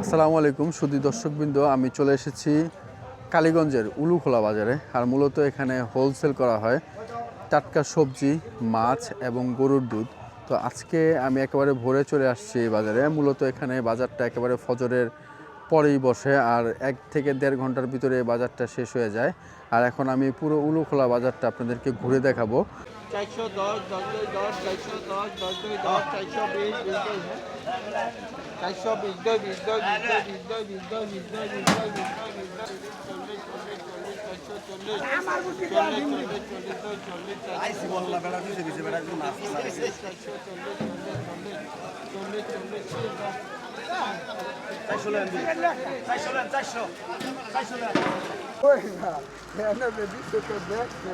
আসসালামু আলাইকুম সুদী দর্শকবৃন্দ। আমি চলে এসেছি কালীগঞ্জের উলুখোলা বাজারে আর মূলত এখানে হোলসেল করা হয় টাটকা সবজি মাছ এবং গরুর দুধ। তো আজকে আমি একেবারে ভোরে চলে আসছি এই বাজারে। মূলত এখানে বাজারটা একেবারে ফজরের পরেই বসে আর এক থেকে দেড় ঘণ্টার ভিতরে বাজারটা শেষ হয়ে যায় আর এখন আমি পুরো উলুখোলা বাজারটা আপনাদেরকে ঘুরে দেখাবো চল্লিশ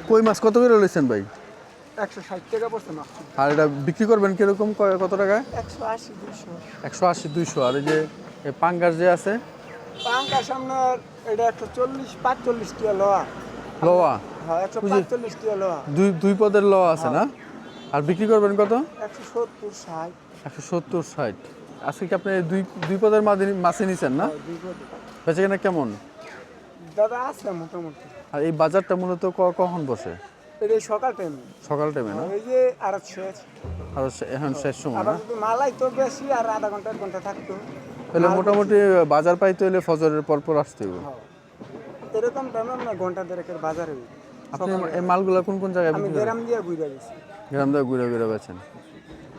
কই মাছ কত করে রয়েছেন ভাই? আর এটা বিক্রি করবেন কীরকম? কত টাকায়? একশো আশি দুইশো। আর এই যে পাঙ্গাস যে আছে? এটা একশো চল্লিশ দুই দুই পদের ল আছে না? আর বিক্রি করবেন কত? একশো সত্তর ষাট। একশো সত্তর ষাট। আজকে কি আপনি দুই দুই পদের মাছে নিছেন না? দুই কোটি। কেমন? দাদা আছে মোটামুটি। আর এই বাজারটা মূলত কখন বসে? এটা সকাল টাইম সকাল টাইমে না? ওই যে আর শেষ। আর এখন শেষ সময় না? মালাই তো বেশি আর আধা ঘণ্টা এক ঘণ্টা থাকতো। তাহলে মোটামুটি বাজার পাইতে হলে ফজরের পর পর আসতে হবে হ্যাঁ। এরকম টাইমে আপনার ঘণ্টা দেড়েকের বাজারে। আপনি এই মালগুলো কোন কোন জায়গায় আমি গ্রাম দিয়ে ঘুরে গেছি। গ্রাম দিয়ে ঘুরে ঘুরে বেছেন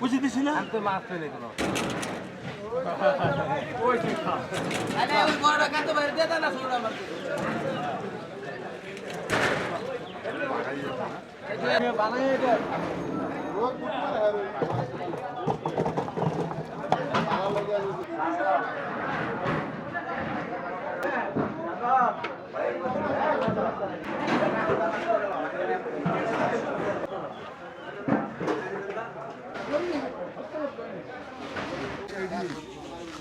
বুঝে দিছি না? তো মাছ পেলে কোনো ওই কি আরে, ওই বড় কাতো বাইরে দে না সোডা মারতে।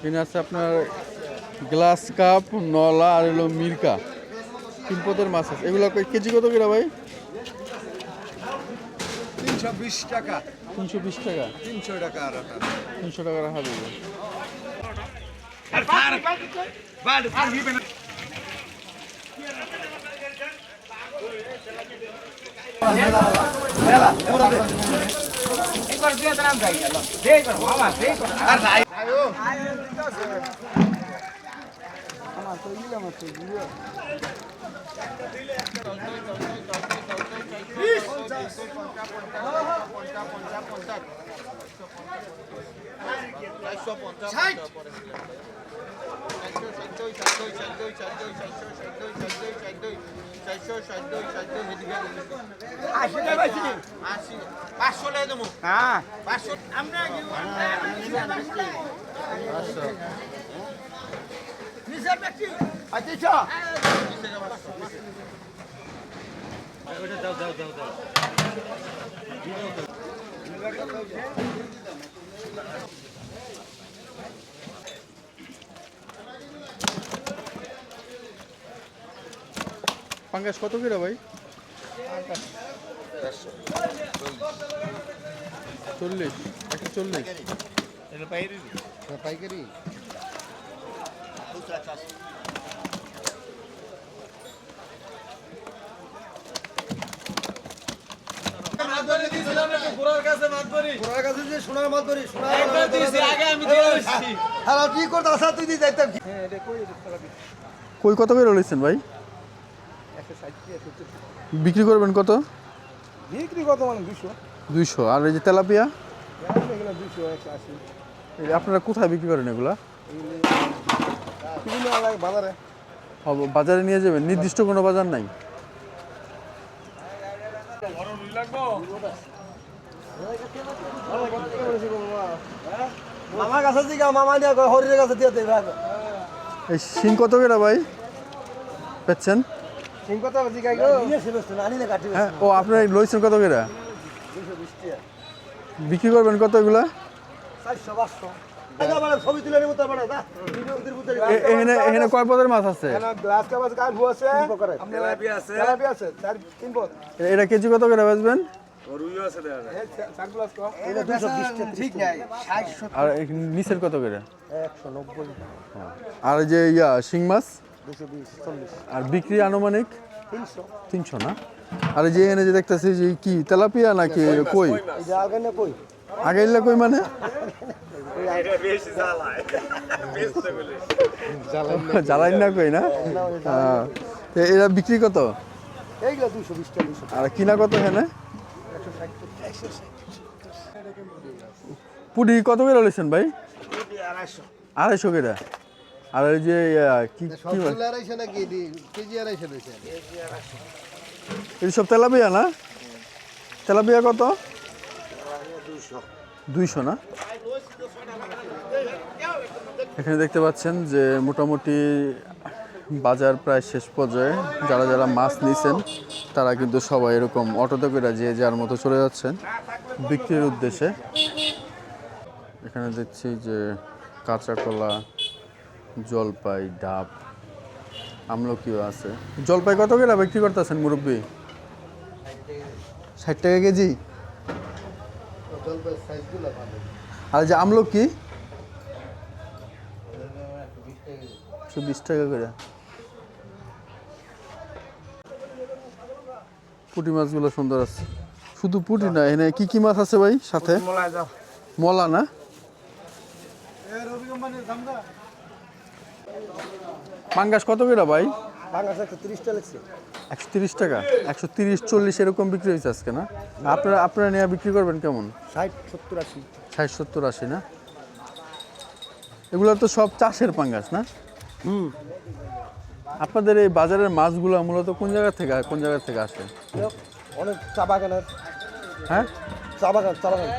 এখানে আছে আপনার গ্লাস কাপ, নলা, আর হলো মির্কা। তিন মাছ আছে। এগুলো কেজি কত করে ভাই? তিনশো বিশ টাকা। তিনশো বিশ টাকা? তিনশো টাকা আর তিনশো টাকা রাখা দেবে আমার তো দিলাম পাঁচশো লাই দেবো হ্যাঁ পাঁচশো আমরা আচ্ছা পাঙ্গাস কত করে ভাই? চল্লিশ। একশো চল্লিশ। পাইকারি? ওনার কাছে যে সোনার মাছ ধরি সোনার কি করতে আসা তুই দিয়ে যাইতাম। হ্যাঁ কই কত করে রয়েছেন ভাই। বিক্রি করবেন কত? বিক্রি কত মানে দুশো দুইশো। আর এই যে তেলাপিয়া? আপনারা কোথায় বিক্রি করেন এগুলা? বাজারে। বাজারে নিয়ে যাবেন? নির্দিষ্ট কোনো বাজার নাই? মামার কাছে দিকে মামা নিয়ে কয়, হরির কাছে দিয়ে দেবে এই শিং কত করে ভাই? পেচ্ছেন সিং কত জিগাই গো হ্যাঁ ও আপনার লইছেন কত করে? বিক্রি করবেন কত এগুলা? মানে এখানে কয় পদের মাছ আছে? এটা কেজি কত করে বেচবেন? নাই আর নিচের কত করে? আর যে ইয়া শিং মাছ? আর বিক্রি আনুমানিক? তিনশো। না? আর যে এখানে যে দেখতেছি যে কি তেলাপিয়া নাকি কই এই যে আগে কই? মানে? জ্বালাই না কই না? হ্যাঁ। এরা বিক্রি কত? আর কিনা কত এখানে? পুরি কত করে লইছেন ভাই? আড়াইশো। আড়াইশো করে? আর এই যে কি কি আড়াইশো নাকি কেজি আড়াইশো দিয়েছে এই সব তেলাপিয়া না? তেলাপিয়া কত? দুইশো না? এখানে দেখতে পাচ্ছেন যে মোটামুটি বাজার প্রায় শেষ পর্যায়ে যারা যারা মাছ নিছেন, তারা কিন্তু সবাই এরকম অটোতে যে যার মতো চলে যাচ্ছেন বিক্রির উদ্দেশ্যে। এখানে দেখছি যে কাঁচা কলা, জলপাই, ডাব, আমলকিও আছে। জলপাই কত করে বিক্রি করতেছেন মুরব্বী? ষাট টাকা কেজি? আর যে আমলকি? একশো বিশ টাকা করে। পুঁটি মাছগুলো সুন্দর আছে। শুধু পুঁটি না এখানে কি কি মাছ আছে ভাই সাথে? মলা না? পাঙ্গাস কত করে ভাই? একশো তিরিশ টাকা? একশো তিরিশ চল্লিশ এরকম বিক্রি হয়েছে আজকে না? আপনারা আপনারা নিয়ে বিক্রি করবেন কেমন? ষাট সত্তর আশি। ষাট সত্তর আশি না? এগুলো তো সব চাষের পাঙ্গাস না? হুম। আপনাদের এই বাজারের মাছগুলো মূলত কোন জায়গা থেকে কোন জায়গা থেকে আসে? অনেক চা বাগানের। হ্যাঁ? চা বাগান চা বাগান।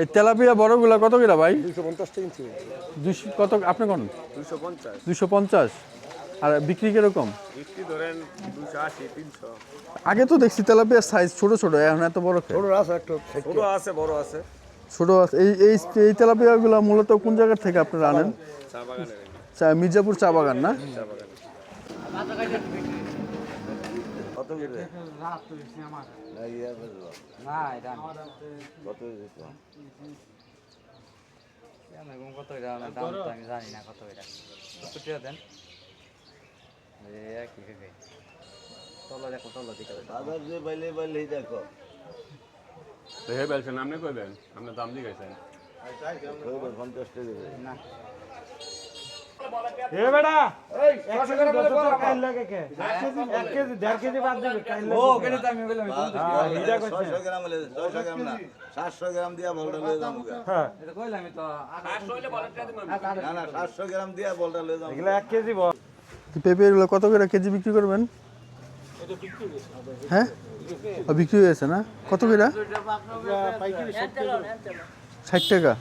এই তেলাপিয়া বড়গুলা কত কিরা ভাই? দুশো পঞ্চাশ ইঞ্চি। দুশো কত আপনি কোন? দুশো পঞ্চাশ। দুশো পঞ্চাশ। আর বিক্রি কীরকম? বিক্রি ধরেন দুশো আশি তিনশো। আগে তো দেখছি তেলাপিয়ার সাইজ ছোট ছোট এখন এত বড় ছোট আছে একটু ছোটো আছে বড় আছে। ছোট আছে। এই এই এই তেলাপিয়াগুলো মূলত কোন জায়গা থেকে আপনারা আনেন? চা মির্জাপুর চা বাগান না? দেখো। তো হে বলছেন আপনি কইবেন আপনার দাম দিয়ে গেছেন। পঞ্চাশ টাকা না। এ বেটা একশো করে টাকা কাইল লাগে কে? এক কেজি দেড় কেজি বাদ দেবে কাইল ও কেন তো আমি বললাম কইছে। ছয়শো গ্রাম গ্রাম না সাতশো গ্রাম দিয়া বলটা লয়ে যাব হ্যাঁ। এটা কইলাম তো না না সাতশো গ্রাম দিয়া বলটা লয়ে যাব এগুলা এক কেজি বল। পেঁপে এগুলো কত করে কেজি বিক্রি করবেন? হ্যাঁ বিক্রি হয়ে? গেছে না? কত করে? ষাট টাকা।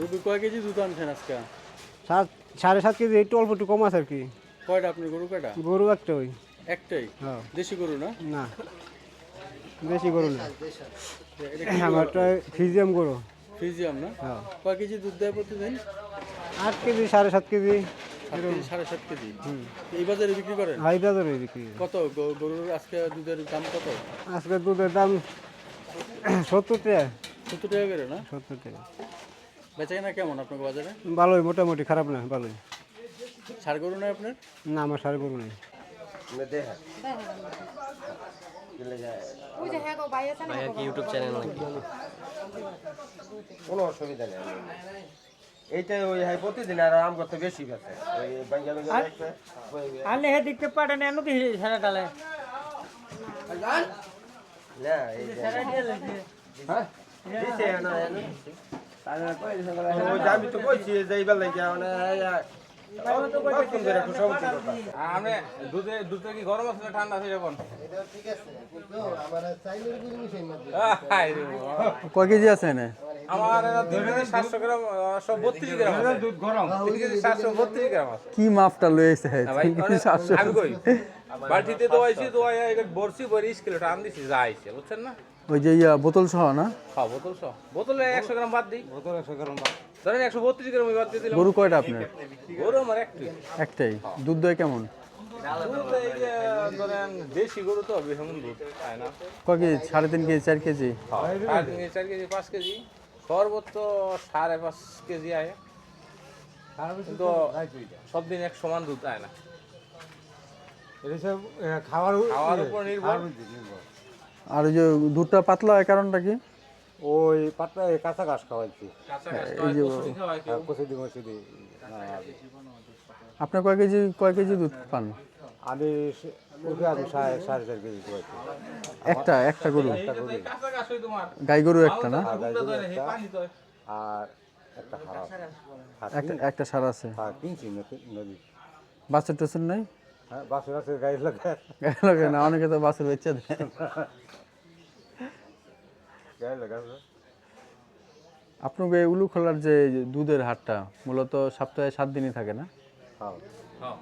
রুবি কয় কেজি দুধ আনছেন আজকে? সাত সাড়ে সাত কেজি একটু অল্প একটু কম আছে আর কি। কয়টা আপনার গরু কয়টা? গরু একটা ওই একটাই? হ্যাঁ। দেশি গরু না? না। বেশি গরু না। আমারটা ফিজিয়াম গরু। ফ্রিজিয়াম না? হ্যাঁ। কয় কেজি দুধ দেয় প্রতিদিন? আট কেজি সাড়ে সাত কেজি। সাড়ে সাত কেজি? এই বাজারে বিক্রি করেন? হাই বাজারে বিক্রি কত? গরুর আজকে দুধের দাম কত? আজকে দুধের দাম সত্তর টাকা। সত্তর টাকা করে না? সত্তর টাকা। বেচা কেনা কেমন আপনার বাজারে? ভালোই মোটামুটি খারাপ না ভালোই। সার গরু না আপনার? না আমার সাড়ে গরু নেই। কোনো অসুবিধা নেই। এইটাই ওই হাই প্রতিদিন আর আম করতে বেশি গেছে আলে হে দেখতে পারে না দিহি সারা ডালে। না এই হ্যাঁ? আমি তো কইছি যে লাগে মানে দুধটা কি গরম আছে ঠান্ডা আছে যখন কয় কেজি আছে কি মাপটা লয়েছে ভাই, সাতশো আমি কই বালতিতে দোয়াইছি দোয়াই এটা বরছি বরে স্কিলটা আন দিছি যা আইছে বুঝছেন না? ওই যে ইয়া বোতল সহ না? খাও বোতল সহ। বোতলে একশো গ্রাম বাদ দিই। বোতল একশো গ্রাম বাদ। ধরেন একশো বত্রিশ গ্রাম বাদ দিয়ে দিলাম। গরু কয়টা আপনার? গরু আমার একটু। একটাই। দুধ দই কেমন? দুধ ধরেন দেশি গরু তো বেশি দুধ তাই না। কয় কেজি? সাড়ে তিন কেজি চার কেজি? সাড়ে তিন কেজি চার কেজি পাঁচ কেজি। সর্বোচ্চ সাড়ে পাঁচ কেজি আয় কিন্তু সব দিন এক সমান দুধ আয় না। খাওয়ার খাওয়ার উপর নির্ভর। আর ওই যে দুধটা পাতলা হয় কারণটা কি? ওই পাতা কাঁচা ঘাস খাওয়াইছি। কাছাকাছি এই যে কেউ। আপনার কয় কেজি কয় কেজি দুধ পান? আমি ওকে আমি সাড়ে সাড়ে চার কেজি খাওয়াইছি। একটা একটা গরু? গাই গরু একটা না? তো এই পানি তো আর একটা একটা একটা সার আছে। কিনছি নদী টাছুর নাই? হ্যাঁ বাসের আছে গাড়ি লাগে। গাই লাগে না অনেকে তো বাছুর বেচে দেয়। আপনাকে এই উলুখোলার যে দুধের হাটটা মূলত সপ্তাহে সাত দিনই থাকে না? হ্যাঁ। হ্যাঁ।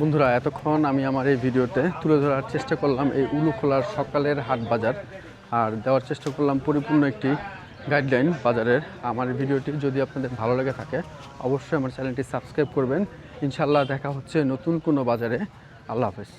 বন্ধুরা এতক্ষণ আমি আমার এই ভিডিওতে তুলে ধরার চেষ্টা করলাম এই উলুখোলার সকালের হাট বাজার। আর দেওয়ার চেষ্টা করলাম পরিপূর্ণ একটি গাইডলাইন বাজারের। আমার ভিডিওটি যদি আপনাদের ভালো লেগে থাকে, অবশ্যই আমার চ্যানেলটি সাবস্ক্রাইব করবেন। ইনশাল্লাহ দেখা হচ্ছে নতুন কোনো বাজারে। আল্লাহ হাফেজ।